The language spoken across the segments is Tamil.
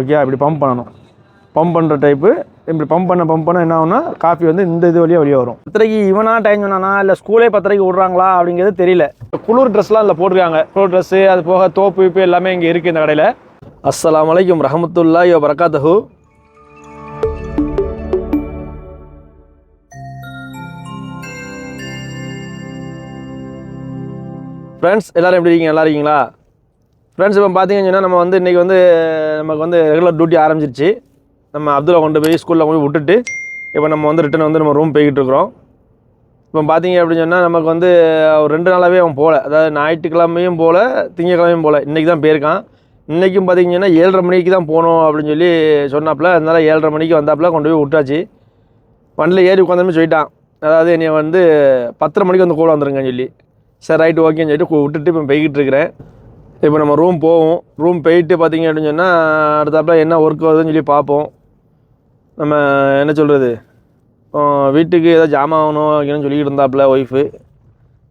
ஓகே இப்படி பம்ப் பண்ணணும். பம்ப் பண்ணுற டைப்பு இப்படி பம்ப் பண்ண பம்ப் பண்ண என்ன ஆகுனா காஃபி வந்து இந்த இது வழியாக வெளியே வரும். பத்திரைக்கு இவனா டைம் சொன்னானா இல்லை ஸ்கூலே பத்தரைக்கு விட்றாங்களா அப்படிங்கிறது தெரியல. குளிர் ட்ரெஸ்லாம் இல்லை போட்டிருக்காங்க. குளிர் ட்ரெஸ்ஸு அது போக தோப்பு இப்போ எல்லாமே இங்கே இருக்குது இந்த கடையில். அஸ்லாம் அலைக்கும் ரஹமத்துல்லா யோ பரகாத்தஹு ஃப்ரெண்ட்ஸ் எல்லோரும் எப்படி இருக்கீங்க? நல்லா இருக்கீங்களா? ஃப்ரெண்ட்ஸ் இப்போ பார்த்தீங்கன்னு நம்ம வந்து இன்றைக்கி வந்து நமக்கு வந்து ரெகுலர் டியூட்டி ஆரம்பிச்சிருச்சு. நம்ம அப்துல்லா கொண்டு போய் ஸ்கூலில் கொண்டு போய் விட்டுட்டு இப்போ நம்ம வந்து ரிட்டன் வந்து நம்ம ரூம் போய்கிட்டு இருக்கிறோம். இப்போ பார்த்தீங்க அப்படின்னு சொன்னால் நமக்கு வந்து ஒரு ரெண்டு நாளாகவே அவன் போகல அதாவது ஞாயிற்றுக்கிழமையும் போகல திங்கக்கிழமையும் போகல இன்றைக்கி தான் போயிருக்கான். இன்றைக்கும் பார்த்தீங்கன்னா ஏழரை மணிக்கு தான் போகணும் அப்படின்னு சொல்லி சொன்னாப்புல. அதனால் ஏழரை மணிக்கு வந்தாப்புல கொண்டு போய் விட்டாச்சு. வண்டியில் ஏறி உட்காந்தோம்னு சொல்லிட்டான். அதாவது என்னை வந்து பத்தரை மணிக்கு வந்து கூட வந்துருங்கன்னு சொல்லி. சரி ரைட்டு ஓகேன்னு சொல்லிட்டு விட்டுட்டு இப்போ போய்கிட்டு இருக்கிறேன். இப்போ நம்ம ரூம் போவோம். ரூம் போயிட்டு பார்த்தீங்க அப்படின்னு சொன்னால் அடுத்தாப்புல என்ன ஒர்க் வருதுன்னு சொல்லி பார்ப்போம். நம்ம என்ன சொல்கிறது வீட்டுக்கு ஏதாவது ஜாமான் ஆகணும் அப்படின்னு சொல்லிக்கிட்டு இருந்தாப்புல ஒய்ஃபு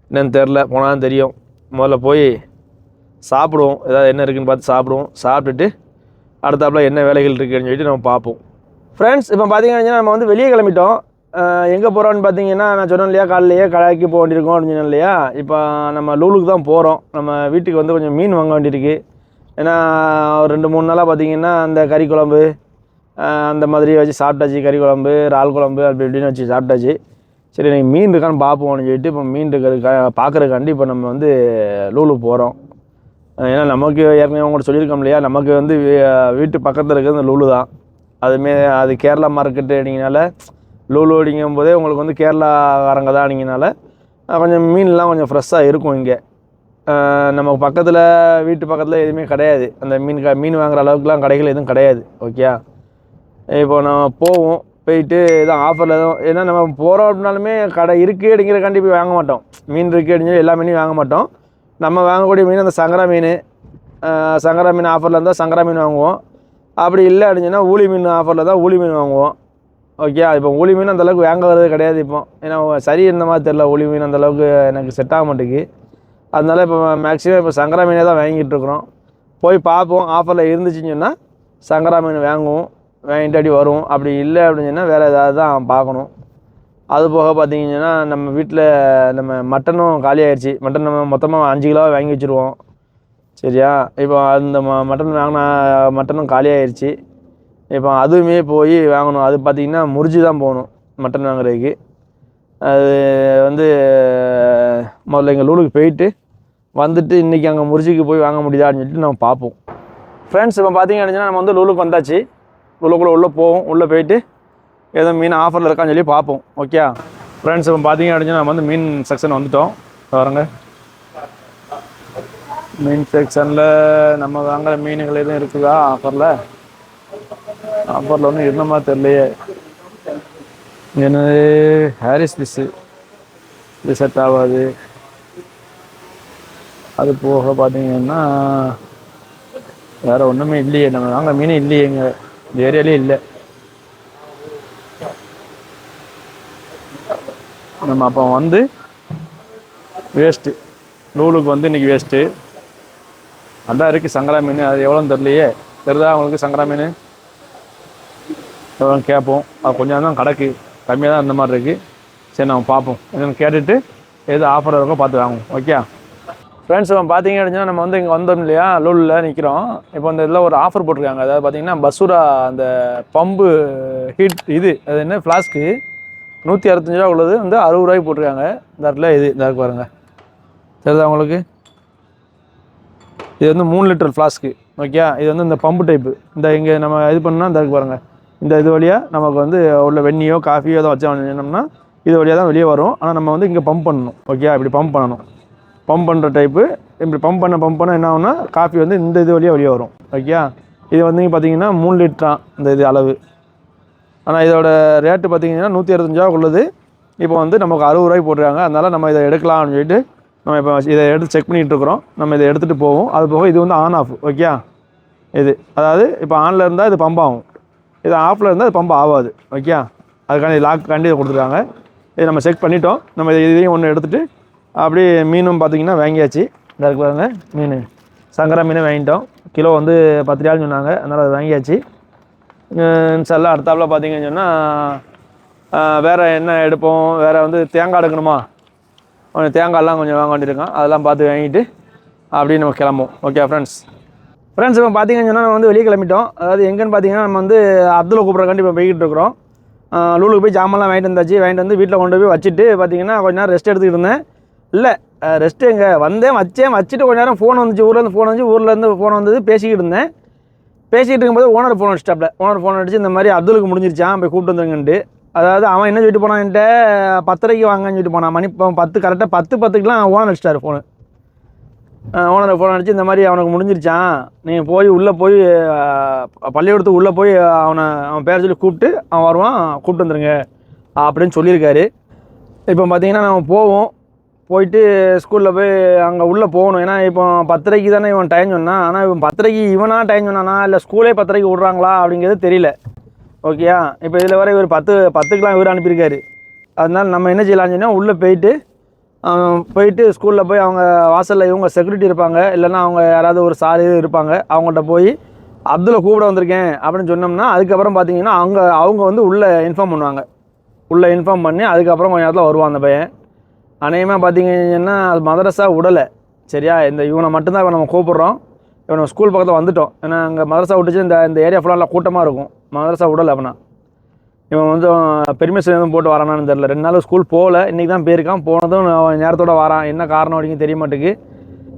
என்னன்னு தெரில போனால் தெரியும். முதல்ல போய் சாப்பிடுவோம். ஏதாவது என்ன இருக்குதுன்னு பார்த்து சாப்பிடுவோம். சாப்பிட்டுட்டு அடுத்தாப்புல என்ன வேலைகள் இருக்குதுன்னு சொல்லிட்டு நம்ம பார்ப்போம். ஃப்ரெண்ட்ஸ் இப்போ பார்த்தீங்கன்னா நம்ம வந்து வெளியே கிளம்பிட்டோம். எங்கே போகிறோன்னு பார்த்தீங்கன்னா நான் சொன்னேன் இல்லையா காலையிலேயே கடாய்க்கு போக வேண்டியிருக்கோம் அப்படின்னு சொன்னேன் இல்லையா? இப்போ நம்ம லூலுக்கு தான் போகிறோம் நம்ம வீட்டுக்கு வந்து கொஞ்சம் மீன் வாங்க வேண்டியிருக்கு. ஏன்னா ஒரு ரெண்டு மூணு நாளாக பார்த்தீங்கன்னா அந்த கறி குழம்பு அந்த மாதிரி வச்சு சாப்பிட்டாச்சு கறி குழம்பு இறால் குழம்பு அப்படி இப்படின்னு வச்சு சாப்பிட்டாச்சு. சரி எனக்கு மீன் இருக்கான்னு பார்ப்போம்னு சொல்லிட்டு இப்போ மீன் இருக்கிறதுக்கா பார்க்குறக்காண்டி இப்போ நம்ம வந்து லூலு போகிறோம் ஏன்னா நமக்கு ஏற்கனவே உங்கள்கிட்ட சொல்லியிருக்கோம் இல்லையா நமக்கு வந்து வீ- வீட்டு பக்கத்தில் இருக்கிறது லூலு தான். அதுமே அது கேரளா மார்க்கெட்டு லோ லோடிங்கும் போதே உங்களுக்கு வந்து கேரளாக்காரங்க தான் அப்படிங்கனால கொஞ்சம் மீன்லாம் கொஞ்சம் ஃப்ரெஷ்ஷாக இருக்கும் இங்கே. நம்ம பக்கத்தில் வீட்டு பக்கத்தில் எதுவுமே கிடையாது. அந்த மீன் க மீன் வாங்குற அளவுக்குலாம் கடைகள் எதுவும் கிடையாது ஓகே இப்போ நம்ம போவோம் போயிட்டு எதுவும் ஆஃபரில் எதுவும் ஏன்னா நம்ம போகிறோம் அப்படின்னாலுமே கடை இருக்குது அப்படிங்கிறக்காண்டி போய் வாங்க மாட்டோம். மீன் இருக்குது அப்படின்னு எல்லா மீனையும் வாங்க மாட்டோம். நம்ம வாங்கக்கூடிய மீன் அந்த சங்கரா மீன் சங்கரா மீன் ஆஃபரில் இருந்தால் சங்கரா மீன் வாங்குவோம். அப்படி இல்லை அப்படின்னா ஊழி மீன் ஆஃபரில் தான் ஊழி மீன் வாங்குவோம். ஓகே இப்போ ஒளி மீன் அந்தளவுக்கு வாங்க வர்றது கிடையாது இப்போ. ஏன்னா சரி இருந்த மாதிரி தெரில ஒளி மீன் அந்தளவுக்கு எனக்கு செட் ஆக மாட்டேங்குது. அதனால இப்போ மேக்ஸிமம் இப்போ சங்கரா மீனே தான் வாங்கிட்டு இருக்கிறோம். போய் பார்ப்போம் ஆஃபரில் இருந்துச்சுன்னு சொன்னால் சங்கரா மீன் வாங்குவோம் வாங்கிட்டு அடி வரும் அப்படி இல்லை அப்படின்னு சொன்னால் வேறு ஏதாவது தான் பார்க்கணும். அது போக பார்த்தீங்கன்னா நம்ம வீட்டில் நம்ம மட்டனும் காலி ஆயிடுச்சு. மட்டன் நம்ம மொத்தமாக அஞ்சு கிலோ வாங்கி வச்சுருவோம். சரியா? இப்போ அந்த ம மட்டன் வாங்கினா மட்டனும் காலி ஆயிடுச்சு. இப்போ அதுவுமே போய் வாங்கணும். அது பார்த்திங்கன்னா முறிஞ்சு தான் போகணும் மட்டன் வாங்குறதுக்கு. அது வந்து முதல்ல எங்கள் லூலுக்கு போயிட்டு வந்துட்டு இன்றைக்கி அங்கே முறிச்சிக்கு போய் வாங்க முடியுதா அப்படின்னு சொல்லிட்டு நம்ம பார்ப்போம். ஃப்ரெண்ட்ஸ் இப்போ பார்த்தீங்க அப்படின்னா நம்ம வந்து லூலுக்கு வந்தாச்சு. லூலுக்குள்ளே உள்ளே போவோம். உள்ளே போயிட்டு ஏதோ மீன் ஆஃபரில் இருக்கான்னு சொல்லி பார்ப்போம். ஓகே ஃப்ரெண்ட்ஸ் இப்போ பார்த்திங்க அப்படின்னா நம்ம வந்து மீன் செக்ஷன் வந்துட்டோம். பாருங்க. மீன் செக்ஷனில் நம்ம வாங்குற மீன்கள் எதுவும் இருக்குதா ஆஃபரில் ஆஃபரில் ஒன்றும் என்னமா தெரியலையே. என்னது? ஹாரிஸ் டிஷ்ஷு இது செட் ஆகாது. அது போக பார்த்தீங்கன்னா வேற ஒன்றுமே இல்லையே. நம்ம வாங்க மீன் இல்லையே எங்க இந்த ஏரியாலே இல்லை. நம்ம அப்போ வந்து வேஸ்ட்டு நூலுக்கு வந்து இன்னைக்கு வேஸ்ட்டு அதான் இருக்குது சங்கரா மீன். அது எவ்வளோன்னு தெரியலையே. தெரிதா அவங்களுக்கு சங்கரா மீன்? கேட்போம். அது கொஞ்சம் தான் கிடக்கு கம்மியாக தான் அந்த மாதிரி இருக்குது சரி நம்ம பார்ப்போம். என்னென்னு கேட்டுட்டு எது ஆஃபர் இருக்கோ பார்த்து வாங்குவோம். ஓகே ஃப்ரெண்ட்ஸ் இப்போ பார்த்தீங்க அப்படின்னா நம்ம வந்து இங்கே வந்தோம் இல்லையா? லூலில் நிற்கிறோம் இப்போ இந்த இதில் ஒரு ஆஃபர் போட்டிருக்காங்க. அதாவது பார்த்தீங்கன்னா பசூரா அந்த பம்பு ஹீட் இது அது என்ன ஃப்ளாஸ்க்கு நூற்றி அறுபத்தஞ்சு ரூபா உள்ளது. வந்து அறுபது ரூபாய்க்கு போட்டிருக்காங்க. இந்த இடத்துல இது இந்த பாருங்க. தெரியுதா உங்களுக்கு? இது வந்து மூணு லிட்டர் ஃப்ளாஸ்க்கு ஓகே இது வந்து இந்த பம்பு டைப்பு இந்த இங்கே நம்ம இது பண்ணால் இந்த பாருங்கள் இந்த இது வழியாக நமக்கு வந்து உள்ள வெண்ணியோ காஃபியோ ஏதோ வச்சோம்னா இது வழியாக தான் வெளியே வரும். ஆனால் நம்ம வந்து இங்கே பம்ப் பண்ணணும். ஓகே இப்படி பம்ப் பண்ணணும். பம்ப் பண்ணுற டைப்பு இப்படி பம்ப் பண்ண பம்ப் பண்ண என்ன ஆகும்னா காஃபி வந்து இந்த இது வழியாக வெளியே வரும். ஓகே இது வந்து பார்த்தீங்கன்னா மூணு லிட்டரா இந்த இது அளவு. ஆனால் இதோட ரேட்டு பார்த்தீங்கன்னா நூற்றி அறுபத்தஞ்சா உள்ளது. இப்போ வந்து நமக்கு அறுபது ரூபாய்க்கு போட்டுருக்காங்க. அதனால் நம்ம இதை எடுக்கலாம் அப்படின்னு சொல்லிட்டு நம்ம இப்போ இதை எடுத்து செக் பண்ணிகிட்டு இருக்கிறோம். நம்ம இதை எடுத்துகிட்டு போவோம். அது போக இது வந்து ஆன் ஆஃப் ஓகே இது. அதாவது இப்போ ஆனில் இருந்தால் இது பம்ப் ஆகும். இது ஆஃபில் இருந்தால் அது பம்ப் ஆகாது ஓகே அதுக்காண்டி லாக் இதை கொடுத்துருக்காங்க. இதை நம்ம செக் பண்ணிட்டோம். நம்ம இதை- இதையும் ஒன்று எடுத்துகிட்டு அப்படியே மீனும் பார்த்தீங்கன்னா வாங்கியாச்சு. இந்த இருக்கு மீன். சங்கரா மீன் வாங்கிட்டோம். கிலோ வந்து பத்து ரூபான்னு சொன்னாங்க. அதனால் அதை வாங்கியாச்சு. செல்ல அடுத்தாப்பில் பார்த்தீங்கன்னு சொன்னால் வேறு என்ன எடுப்போம்? வேறு வந்து தேங்காய் எடுக்கணுமா? கொஞ்சம் தேங்காய்லாம் கொஞ்சம் வாங்க வேண்டியிருக்கோம். அதெல்லாம் பார்த்து வாங்கிட்டு அப்படியே நம்ம கிளம்புவோம். ஓகே ஃப்ரெண்ட்ஸ் ஃப்ரெண்ட்ஸ் இப்போ பார்த்தீங்கன்னு சொன்னால் நம்ம வந்து வெளியே கிளம்பிட்டோம். அதாவது எங்கேன்னு பார்த்தீங்கன்னா நம்ம வந்து அப்துல் கூப்பிட்றக்காண்டி இப்போ போய்கிட்டு இருக்கிறோம். லூலுக்கு போய் ஜாமான்லாம் வாங்கிட்டு வந்தாச்சு. வாங்கிட்டு வந்து வீட்டில் கொண்டு போய் வச்சுட்டு பார்த்தீங்கன்னா கொஞ்ச நேரம் ரெஸ்ட் எடுத்துக்கிட்டு இருந்தேன். இல்லை ரெஸ்ட்டு எங்கே? வந்தேன் வச்சேன் வச்சுட்டு கொஞ்ச நேரம் ஃபோன் வந்துச்சு. ஊர்லேருந்து ஃபோன் வந்துச்சு. ஊர்லேருந்து ஃபோன் வந்தது பேசிக்கிட்டு இருந்தேன். பேசிகிட்டு இருக்கும்போது ஓனர் ஃபோன் அடிச்சிட்டாப்ல. ஓனர் ஃபோன் அடிச்சு இந்த மாதிரி அப்துலுக்கு முடிஞ்சிருச்சான் போய் கூப்பிட்டு வந்துருங்கன்ட்டு. அதாவது அவன் என்ன சொல்லிட்டு போனான்ட்டு பத்தரைக்கு வாங்கன்னு சொல்லிட்டு போனான். மணி பத்து கரெக்டாக பத்து பத்துக்குலாம் ஓனர் அடிச்சிட்டாரு ஃபோனு ஓனரை ஃபோன் அடிச்சு இந்த மாதிரி அவனுக்கு முடிஞ்சிருச்சான் நீங்கள் போய் உள்ளே போய் பள்ளிக்கூடத்துக்கு உள்ளே போய் அவனை அவன் பேர் சொல்லி கூப்பிட்டு அவன் வருவான் கூப்பிட்டு வந்துருங்க. அப்படின்னு சொல்லியிருக்காரு. இப்போ பார்த்தீங்கன்னா நம்ம போவோம். போயிட்டு ஸ்கூலில் போய் அங்கே உள்ளே போகணும். ஏன்னா இப்போ பத்தரைக்கு தானே இவன் டைம் சொன்னான். ஆனால் இவன் பத்தரைக்கு இவனாக டைம் சொன்னானா? இல்லை ஸ்கூலே பத்தரைக்கு விட்றாங்களா? அப்படிங்கிறது தெரியல. ஓகேயா இப்போ இதில் வர இவர் பத்து பத்துக்கெலாம் இவர் அனுப்பியிருக்காரு. அதனால் நம்ம என்ன செய்யலாம்னு சொன்னால் உள்ளே போயிட்டு போயிட்டு ஸ்கூலில் போய் அவங்க வாசலில் இவங்க செக்யூரிட்டி இருப்பாங்க. இல்லைன்னா அவங்க யாராவது ஒரு சார் இருப்பாங்க. அவங்கள்ட்ட போய் அப்துல கூப்பிட வந்திருக்கேன். அப்படின்னு சொன்னோம்னா அதுக்கப்புறம் பார்த்தீங்கன்னா அவங்க அவங்க வந்து உள்ளே இன்ஃபார்ம் பண்ணுவாங்க. உள்ளே இன்ஃபார்ம் பண்ணி அதுக்கப்புறம் கொஞ்சம் நேரத்தில் வருவான் அந்த பையன். அநேகமாக பார்த்தீங்கன்னா அது மதரசா விடலை சரியா? இந்த இவனை மட்டும்தான் இப்போ நம்ம கூப்பிட்றோம். இவனை ஸ்கூல் பக்கத்தில் வந்துட்டோம். ஏன்னா அங்கே மதரசா விட்டுச்சு இந்த இந்த ஏரியா ஃபுல்லாக கூட்டமாக இருக்கும். மதரசா விடலை அப்படின்னா. இவன் வந்து பெர்மிஷன் எதுவும் போட்டு வரானான்னு தெரில ரெண்டு நாள் ஸ்கூல் போகல. இன்றைக்கி தான் போயிருக்கான். போனதும் அவன் நேரத்தோட வரான். என்ன காரணம் அப்படிங்கிறது தெரிய மாட்டேங்குது.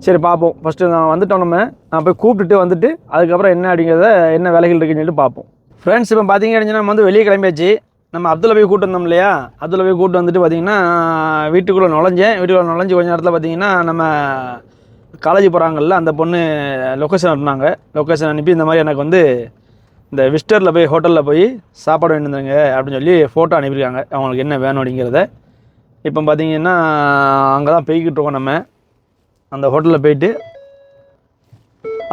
சரி பார்ப்போம். ஃபஸ்ட்டு நான் வந்துட்டோம் நம்ம. நான் போய் கூப்பிட்டுட்டு வந்துட்டு அதுக்கப்புறம் என்ன அப்படிங்கிறத என்ன வேலைகள் இருக்குன்னு சொல்லிட்டு பார்ப்போம். ஃப்ரெண்ட்ஸ் இப்போ பார்த்தீங்க அப்படின்னா நம்ம வந்து வெளியே கிளம்பியாச்சு. நம்ம அப்துல்ல போய் கூட்டு வந்தோம் இல்லையா? அப்துல் போய் கூட்டு வந்துட்டு பார்த்திங்கன்னா வீட்டுக்குள்ளே நுழைஞ்சேன். வீட்டுக்குள்ளே நுழைஞ்சு கொஞ்ச நேரத்தில் பார்த்தீங்கன்னா நம்ம காலேஜ் போகிறாங்கல்ல அந்த பொண்ணு லொக்கேஷன் அனுப்புனாங்க. லொக்கேஷன் அனுப்பி இந்த மாதிரி எனக்கு வந்து இந்த விஸ்டரில் போய் ஹோட்டலில் போய் சாப்பாடு வேணுங்க அப்படின்னு சொல்லி ஃபோட்டோ அனுப்பியிருக்காங்க. அவங்களுக்கு என்ன வேணும் அப்படிங்கிறத. இப்போ பார்த்தீங்கன்னா அங்கே தான் போய்கிட்டு இருக்கோம் நம்ம. அந்த ஹோட்டலில் போயிட்டு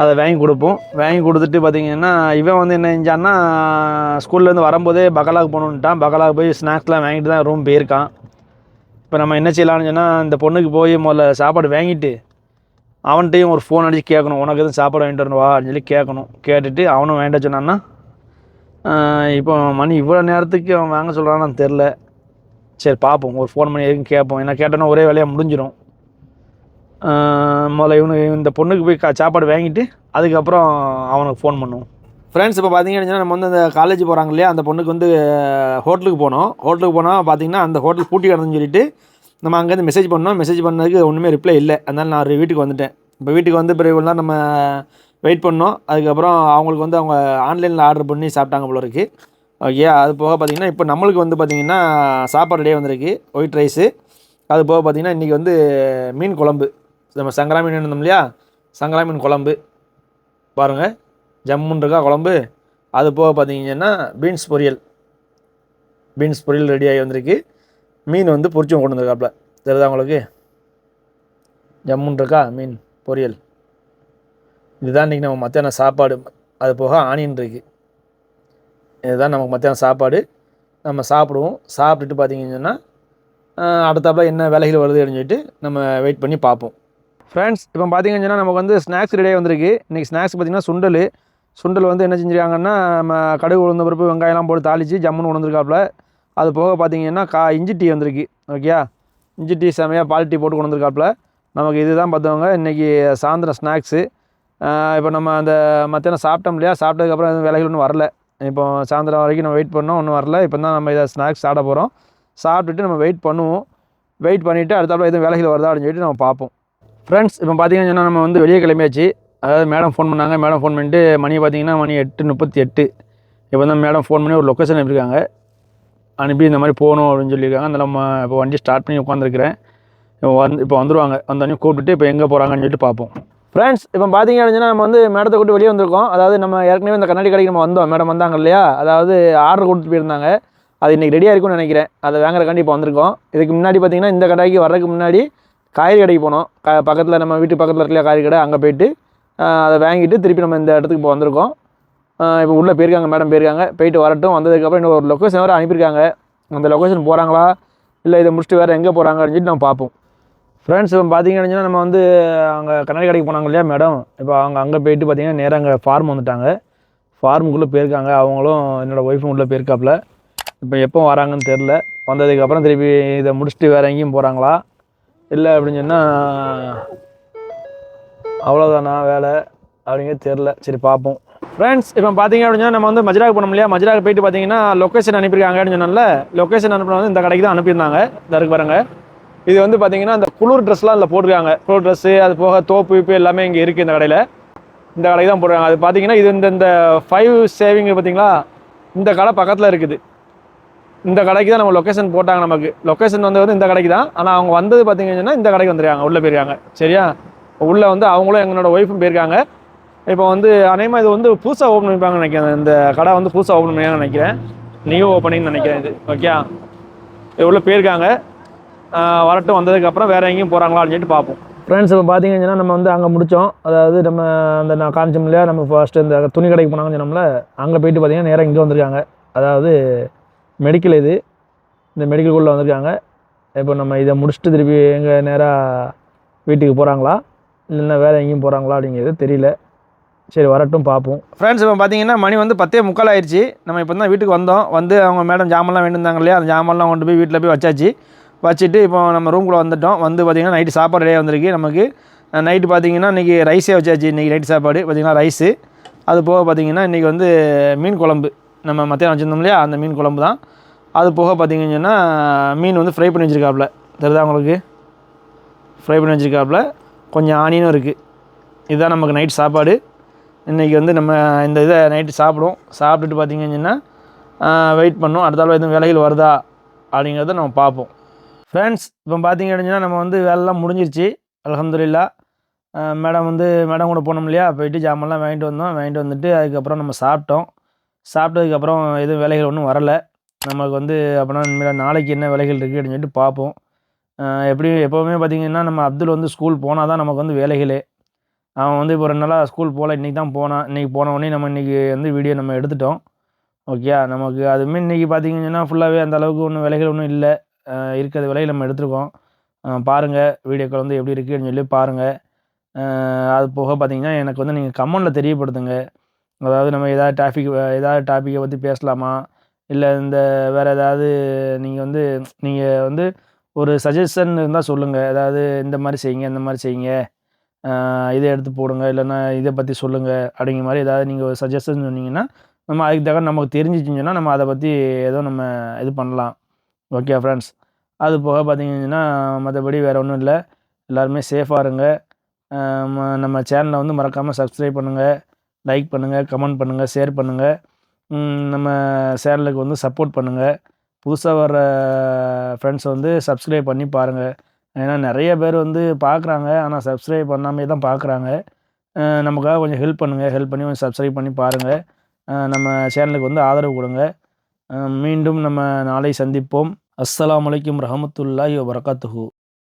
அதை வாங்கி கொடுப்போம். வாங்கி கொடுத்துட்டு பார்த்தீங்கன்னா இவன் வந்து என்ன செஞ்சான்னா ஸ்கூல்லேருந்து வரும்போதே பகலாவுக்கு போகணுன்ட்டான் பகலாவுக்கு போய் ஸ்நாக்ஸ்லாம் வாங்கிட்டு தான் ரூம் போயிருக்கான். இப்போ நம்ம என்ன செய்யலாம்னு சொன்னால் இந்த பொண்ணுக்கு போய் முதல்ல சாப்பாடு வாங்கிட்டு அவன்கிட்டையும் ஒரு ஃபோன் அடித்து கேட்கணும். உனக்கு எதுவும் சாப்பாடு வாங்கிட்டு வரணும் வா அப்படின்னு சொல்லி கேட்கணும். கேட்டுட்டு அவனும் வேண்டாம் சொன்னான்னா இப்போ மணி இவ்வளோ நேரத்துக்கு அவன் வாங்க சொல்கிறான்னு தெரில சரி பார்ப்போம் ஒரு ஃபோன் பண்ணி எதுவும் கேட்போம். ஏன்னா கேட்டோன்னா ஒரே வேலையாக முடிஞ்சிடும் முதல்ல இவனுக்கு இந்த பொண்ணுக்கு போய் கா- சாப்பாடு வாங்கிட்டு அதுக்கப்புறம் அவனுக்கு ஃபோன் பண்ணுவோம். ஃப்ரெண்ட்ஸ் இப்போ பார்த்தீங்கன்னா நம்ம வந்து அந்த காலேஜ் போகிறாங்க இல்லையா அந்த பொண்ணுக்கு வந்து ஹோட்டலுக்கு போனோம். ஹோட்டலுக்கு போனால் பார்த்தீங்கன்னா அந்த ஹோட்டல் பூட்டி கிடந்துன்னு சொல்லிட்டு நம்ம அங்கேருந்து மெசேஜ் பண்ணோம். மெசேஜ் பண்ணதுக்கு ஒன்றுமே ரிப்ளை இல்லை. அதனால் நான் வீட்டுக்கு வந்துட்டேன். இப்போ வீட்டுக்கு வந்து பிறகு நம்ம வெயிட் பண்ணோம். அதுக்கப்புறம் அவங்களுக்கு வந்து அவங்க ஆன்லைனில் ஆர்டர் பண்ணி சாப்பிட்டாங்க போல இருக்கு. ஓகே அது போக பார்த்தீங்கன்னா இப்போ நம்மளுக்கு வந்து பார்த்தீங்கன்னா சாப்பாடு ரெடியாக வந்திருக்கு. ஒயிட் ரைஸு அது போக பார்த்தீங்கன்னா இன்றைக்கி வந்து மீன் குழம்பு. நம்ம சங்கரா மீன் இருந்தோம் இல்லையா சங்கரா மீன் குழம்பு. பாருங்கள் ஜம்முன்னு இருக்கா குழம்பு. அது போக பார்த்தீங்கன்னா பீன்ஸ் பொரியல். பீன்ஸ் பொரியல் ரெடி ஆகி வந்திருக்கு. மீன் வந்து பொரிச்சும் கொண்டு வந்திருக்காப்புல. தெரியுதா உங்களுக்கு? ஜம்முன்னு இருக்கா மீன் பொரியல்? இதுதான் இன்றைக்கி நம்ம மத்தியானம் சாப்பாடு. அது போக ஆனியன் இருக்குது இதுதான் நமக்கு மத்தியானம் சாப்பாடு. நம்ம சாப்பிடுவோம். சாப்பிட்டுட்டு பார்த்தீங்கன்னு சொன்னால் அடுத்தாப்புல என்ன விலைகள் வருது அப்படின்னு சொல்லிட்டு நம்ம வெயிட் பண்ணி பார்ப்போம். ஃப்ரெண்ட்ஸ் இப்போ பார்த்தீங்கன்னு சொன்னால் நமக்கு வந்து ஸ்நாக்ஸ் ரெடியாக வந்திருக்கு. இன்றைக்கி ஸ்நாக்ஸ் பார்த்திங்கன்னா சுண்டல். சுண்டல் வந்து என்ன செஞ்சுருக்காங்கன்னா நம்ம கடுகு உளுந்த பருப்பு வெங்காயம்லாம் போட்டு தாளித்து ஜம்முன்னு கொண்டு அது போக பார்த்தீங்கன்னா கா இஞ்சி டீ வந்திருக்கு. ஓகேயா இஞ்சி டீ செமையாக பால் டீ போட்டு கொண்டு வந்திருக்காப்புல நமக்கு இதுதான் பார்த்தவங்க இன்றைக்கி சாயந்தரம் ஸ்நாக்ஸு இப்போ நம்ம அந்த மத்தியானம் சாப்பிட்டோம் இல்லையா? சாப்பிட்டதுக்கப்புறம் எதுவும் வேலைகள் ஒன்றும் வரல. இப்போ சாயந்தரம் வரைக்கும் நம்ம வெயிட் பண்ணோம் ஒன்றும் வரல. இப்போ தான் நம்ம இதை ஸ்நாக்ஸ் சாப்பிட போகிறோம் சாப்பிட்டுட்டு நம்ம வெயிட் பண்ணுவோம். வெயிட் பண்ணிவிட்டு அடுத்தாப்புல எதுவும் விலைகள் வருதா அப்படின்னு சொல்லிட்டு நம்ம பார்ப்போம். ஃப்ரெண்ட்ஸ் இப்போ பார்த்தீங்கன்னு சொன்னால் நம்ம வந்து வெளியே கிளம்பியாச்சு. அதாவது மேடம் ஃபோன் பண்ணாங்க. மேடம் ஃபோன் பண்ணிட்டு மணி பார்த்தீங்கன்னா மணி எட்டு முப்பத்தி எட்டு இப்போ தான் மேடம் ஃபோன் பண்ணி ஒரு லொக்கேஷன் அனுப்பியிருக்காங்க. அனுப்பி இந்த மாதிரி போகணும் அப்படின்னு சொல்லியிருக்காங்க. அந்த நம்ம இப்போ வண்டி ஸ்டார்ட் பண்ணி உட்காந்துருக்கிறேன் இப்போ வந்து இப்போ வந்துருவாங்க. வந்தோடனே கூப்பிட்டுட்டு இப்போ எங்கே போகிறாங்கன்னு சொல்லிட்டு பார்ப்போம். ஃப்ரெண்ட்ஸ் இப்போ பார்த்தீங்க அப்படின்னா நம்ம வந்து மேடத்தை கூட்டு வெளியே வந்திருக்கோம். அதாவது நம்ம ஏற்கனவே இந்த கண்ணாடி கடைக்கு நம்ம வந்தோம். மேடம் வந்தாங்க இல்லையா? அதாவது ஆர்டர் கொடுத்துட்டு போயிருந்தாங்க. அது இன்றைக்கி ரெடியாக இருக்கும்னு நினைக்கிறேன். அதை வாங்குறக்காண்டி இப்போ வந்திருக்கோம். இதுக்கு முன்னாடி பார்த்திங்கன்னா இந்த கடைக்கு வர்றதுக்கு முன்னாடி காய்கறி கடைக்கு போனோம். க பக்கத்தில் நம்ம வீட்டு பக்கத்தில் இருக்கிற காய்கறி கடை அங்கே போயிட்டு அதை வாங்கிட்டு திருப்பி நம்ம இந்த இடத்துக்கு இப்போ வந்திருக்கோம். இப்போ உள்ளே போயிருக்காங்க மேடம் போயிருக்காங்க. போயிட்டு வரட்டும். வந்ததுக்கப்புறம் இன்னும் ஒரு லொக்கேஷன் வேறு அனுப்பியிருக்காங்க. அந்த லொக்கேஷன் போகிறாங்களா இல்லை இதை முடிச்சுட்டு வேறு எங்கே போகிறாங்க அப்படின்னு சொல்லிட்டு நம்ம பார்ப்போம். ஃப்ரெண்ட்ஸ் இப்போ பார்த்தீங்கன்னா நம்ம வந்து அங்கே கண்ணாடி கடைக்கு போனாங்க இல்லையா மேடம் இப்போ அவங்க அங்கே போயிட்டு பார்த்தீங்கன்னா நேராக அங்கே ஃபார்ம் வந்துட்டாங்க. ஃபார்முக்குள்ளே போயிருக்காங்க. அவங்களும் என்னோடய ஒய்ஃபும் உள்ளே போயிருக்காப்புல. இப்போ எப்போ வராங்கன்னு தெரில வந்ததுக்கப்புறம் திருப்பி இதை முடிச்சுட்டு வேறு எங்கேயும் போகிறாங்களா இல்லை அப்படின்னு சொன்னால் அவ்வளோதானா வேலை? அப்படிங்கிறது தெரில சரி பார்ப்போம் ஃப்ரெண்ட்ஸ் இப்போ பார்த்தீங்க அப்படின்னா நம்ம வந்து மஜ்ராக்கு போனோம் இல்லையா? மஜ்ராக்கு போயிட்டு பார்த்தீங்கன்னா லொக்கேஷன் அனுப்பியிருக்காங்க அப்படின்னு சொன்னால லொக்கேஷன் அனுப்பினா வந்து இந்த கடைக்கு தான் அனுப்பியிருந்தாங்க. இந்த இருக்கு பாருங்க. இது வந்து பார்த்தீங்கன்னா அந்த குளிர் ட்ரெஸ்லாம் இதில் போட்டிருக்காங்க. குளிர் ட்ரெஸ்ஸு அது போக தோப்பு இப்போ எல்லாமே இங்கே இருக்குது இந்த கடையில். இந்த கடைக்கு தான் போடுறாங்க. அது பார்த்தீங்கன்னா இது இந்த இந்த ஃபைவ் சேவிங் பார்த்தீங்களா இந்த கடை பக்கத்தில் இருக்குது. இந்த கடைக்கு தான் நம்ம லொக்கேஷன் போட்டாங்க நமக்கு. லொக்கேஷன் வந்து வந்து இந்த கடைக்கு தான். ஆனால் அவங்க வந்தது பார்த்தீங்கன்னா இந்த கடைக்கு வந்துருக்காங்க. உள்ளே போயிருக்காங்க. சரியா? உள்ளே வந்து அவங்களும் எங்களோட ஒய்ஃபும் போயிருக்காங்க. இப்போ வந்து அநேகமாக இது வந்து புதுசாக ஓப்பன் பண்ணிப்பாங்கன்னு நினைக்கிறேன். இந்த கடை வந்து புதுசாக ஓப்பன் பண்ணியாங்கன்னு நினைக்கிறேன். நியூ ஓப்பனிங் நினைக்கிறேன் இது. ஓகே இவ்வளோ போயிருக்காங்க. வரட்டும் வந்ததுக்கப்புறம் வேறு எங்கேயும் போகிறாங்களா அப்படின்னு சொல்லிட்டு பார்ப்போம். ஃப்ரெண்ட்ஸ் இப்போ பார்த்தீங்கன்னா நம்ம வந்து அங்கே முடித்தோம் அதாவது நம்ம அந்த நான் காமிச்சோம் இல்லையா நம்ம ஃபர்ஸ்ட்டு இந்த துணி கடைக்கு போனாங்கன்னு சொன்னோம்ல அங்கே போயிட்டு பார்த்தீங்கன்னா நேராக இங்கே வந்திருக்காங்க. அதாவது மெடிக்கல் இது இந்த மெடிக்கலுக்குள்ளே வந்திருக்காங்க. இப்போ நம்ம இதை முடிச்சுட்டு திருப்பி எங்கே நேராக வீட்டுக்கு போகிறாங்களா இல்லைன்னா வேறு எங்கேயும் போகிறாங்களா அப்படிங்கிறது தெரியல. சரி வரட்டும் பார்ப்போம். ஃப்ரெண்ட்ஸ் இப்போ பார்த்தீங்கன்னா மணி வந்து பத்தே முக்கால் ஆயிடுச்சு நம்ம இப்போ தான் வீட்டுக்கு வந்தோம். வந்து அவங்க மேடம் ஜாமான்லாம் வேண்டியிருந்தாங்க இல்லையா அந்த ஜாமான்லாம் கொண்டு போய் வீட்டில் போய் வச்சாச்சு. வச்சுட்டு இப்போ நம்ம ரூம்குள்ளே வந்துட்டோம். வந்து பார்த்திங்கன்னா நைட்டு சாப்பாடு ரெடியாக வந்திருக்கு. நமக்கு நைட்டு பார்த்தீங்கன்னா இன்றைக்கி ரைஸே வச்சாச்சு. இன்றைக்கி நைட்டு சாப்பாடு பார்த்திங்கன்னா ரைஸு அது போக பார்த்திங்கன்னா இன்றைக்கி வந்து மீன் குழம்பு. நம்ம மத்தியானம் வச்சுருந்தோம் இல்லையா? அந்த மீன் குழம்பு தான். அது போக பார்த்தீங்கன்னு சொன்னால் மீன் வந்து ஃப்ரை பண்ணி வச்சுருக்காப்புல. தெரியுதா உங்களுக்கு? ஃப்ரை பண்ணி வச்சுருக்காப்புல. கொஞ்சம் ஆனியனும் இருக்குது இதுதான் நமக்கு நைட் சாப்பாடு. இன்றைக்கி வந்து நம்ம இந்த இதை நைட்டு சாப்பிடுவோம். சாப்பிட்டுட்டு பார்த்தீங்கன்னு சொன்னால் வெயிட் பண்ணோம். அடுத்த எதுவும் வேலைகள் வருதா? அப்படிங்கிறத நம்ம பார்ப்போம். ஃப்ரெண்ட்ஸ் இப்போ பார்த்தீங்க அப்படின்னா நம்ம வந்து வேலைலாம் முடிஞ்சிருச்சு. அலமதுல்லா மேடம் வந்து மேடம் கூட போனோம் இல்லையா? போயிட்டு ஜாமான்லாம் வாங்கிட்டு வந்தோம். வாங்கிட்டு வந்துட்டு அதுக்கப்புறம் நம்ம சாப்பிட்டோம். சாப்பிட்டதுக்கப்புறம் எதுவும் வேலைகள் ஒன்றும் வரலை. நமக்கு வந்து அப்படின்னா இனிமேல் நாளைக்கு என்ன வேலைகள் இருக்குது அப்படின்னு சொல்லிட்டு பார்ப்போம். எப்படியும் எப்படி எப்போவுமே பார்த்திங்கன்னா நம்ம அப்துல் வந்து ஸ்கூல் போனால் தான் நமக்கு வந்து வேலைகளே. அவன் வந்து இப்போ ரெண்டு நாளாக ஸ்கூல் போகல. இன்றைக்கி தான் போனான் இன்றைக்கி போன உடனே நம்ம இன்றைக்கி வந்து வீடியோ நம்ம எடுத்துட்டோம். ஓகே நமக்கு அதுவுமே இன்றைக்கி பார்த்திங்கன்னா ஃபுல்லாகவே அந்த அளவுக்கு ஒன்றும் விலைகள் ஒன்றும் இல்லை. இருக்கிற விலையை நம்ம எடுத்துருக்கோம். பாருங்கள் பாருங்கள் வீடியோக்கள் வந்து எப்படி இருக்குதுன்னு சொல்லி பாருங்கள் அது போக பார்த்தீங்கன்னா எனக்கு வந்து நீங்கள் கமெண்டில் தெரியப்படுத்துங்க. அதாவது நம்ம ஏதாவது டாபிக் ஏதாவது டாப்பிக்கை பற்றி பேசலாமா? இல்லை இந்த வேறு ஏதாவது நீங்கள் வந்து நீங்கள் வந்து ஒரு சஜஷன் இருந்தால் சொல்லுங்கள் அதாவது இந்த மாதிரி செய்யுங்க இந்த மாதிரி செய்யுங்க. இதை எடுத்து போடுங்க. இல்லைன்னா இதை பற்றி சொல்லுங்கள் அப்படிங்கிற மாதிரி ஏதாவது நீங்கள் ஒரு சஜஷன் சொன்னீங்கன்னா நம்ம அதுக்கு தகுந்த நமக்கு தெரிஞ்சிச்சுன்னு சொன்னால் நம்ம அதை பற்றி ஏதோ நம்ம இது பண்ணலாம். ஓகே ஃப்ரெண்ட்ஸ் அது போக பார்த்தீங்கன்னா மற்றபடி வேறு ஒன்றும் இல்லை. எல்லாருமே சேஃபாக இருங்க. நம்ம சேனலை வந்து மறக்காமல் சப்ஸ்கிரைப் பண்ணுங்கள் லைக் பண்ணுங்கள் கமெண்ட் பண்ணுங்கள் ஷேர் பண்ணுங்கள் நம்ம சேனலுக்கு வந்து சப்போர்ட் பண்ணுங்கள் புதுசாக வர்ற ஃப்ரெண்ட்ஸ் வந்து சப்ஸ்கிரைப் பண்ணி பாருங்கள் ஏன்னா நிறைய பேர் வந்து பார்க்குறாங்க ஆனால் சப்ஸ்கிரைப் பண்ணாமே தான் பார்க்குறாங்க நமக்காக கொஞ்சம் ஹெல்ப் பண்ணுங்கள் ஹெல்ப் பண்ணி கொஞ்சம் சப்ஸ்கிரைப் பண்ணி பாருங்கள் நம்ம சேனலுக்கு வந்து ஆதரவு கொடுங்க. மீண்டும் நம்ம நாளை சந்திப்போம். அஸ்ஸலாமு வலைக்கம் ரஹமத்துல்லாஹி வரகாத்துஹூ